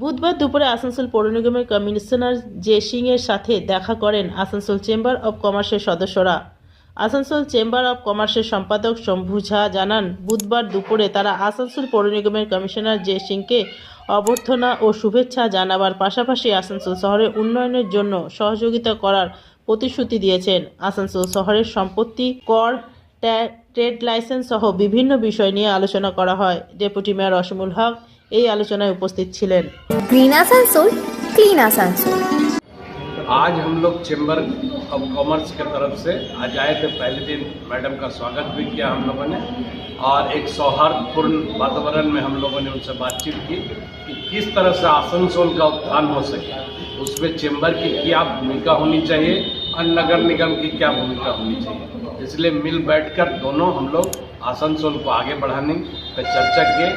বুধবার দুপুরে আসানসোল পৌর নিগমের কমিশনার জে সিং এর সাথে দেখা করেন আসানসোল চেম্বার অব কমার্সের সদস্যরা। আসানসোল চেম্বার অব কমার্সের সম্পাদক শম্ভু ঝা জানান, বুধবার দুপুরে তারা আসানসোল পৌর নিগমের কমিশনার জে সিংকে অভ্যর্থনা ও শুভেচ্ছা জানাবার পাশাপাশি আসানসোল শহরের উন্নয়নের জন্য সহযোগিতা করার প্রতিশ্রুতি দিয়েছেন। আসানসোল শহরের সম্পত্তি, কর ট্রেড লাইসেন্স সহ বিভিন্ন বিষয় নিয়ে আলোচনা করা হয় ডেপুটি মেয়র অসমুল হক এই আলোচনায় উপস্থিত ছিলেন ग्रीन आसनसोल क्लीन आसनसोल आज हम लोग चेंबर ऑफ कॉमर्स के तरफ से आज आए थे पहले दिन मैडम का स्वागत भी किया हम लोगों ने और एक सौहार्दपूर्ण वातावरण में हम लोगों ने उनसे बातचीत की कि किस तरह से आसनसोल का उत्थान हो सके उसमें चेंबर की क्या भूमिका होनी चाहिए और नगर निगम की क्या भूमिका होनी चाहिए? इसलिए मिल बैठकर दोनों हम लोग आसनसोल को आगे बढ़ाने पर चर्चा किए।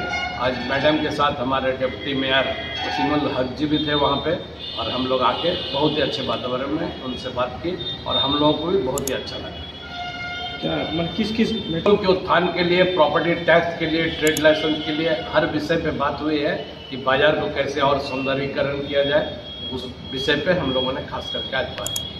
आज मैडम के साथ हमारे डिप्टी मेयर वसीमुल हक जी भी थे वहाँ पे और हम लोग आके बहुत ही अच्छे वातावरण में उनसे बात की और हम लोगों को भी बहुत ही अच्छा लगा। क्या मतलब किस किस लोगों के उत्थान के लिए प्रॉपर्टी टैक्स के लिए ट्रेड लाइसेंस के लिए हर विषय पे बात हुई है कि बाज़ार को कैसे और सौंदर्यीकरण किया जाए उस विषय पे हम लोगों ने खास करके आज बात की।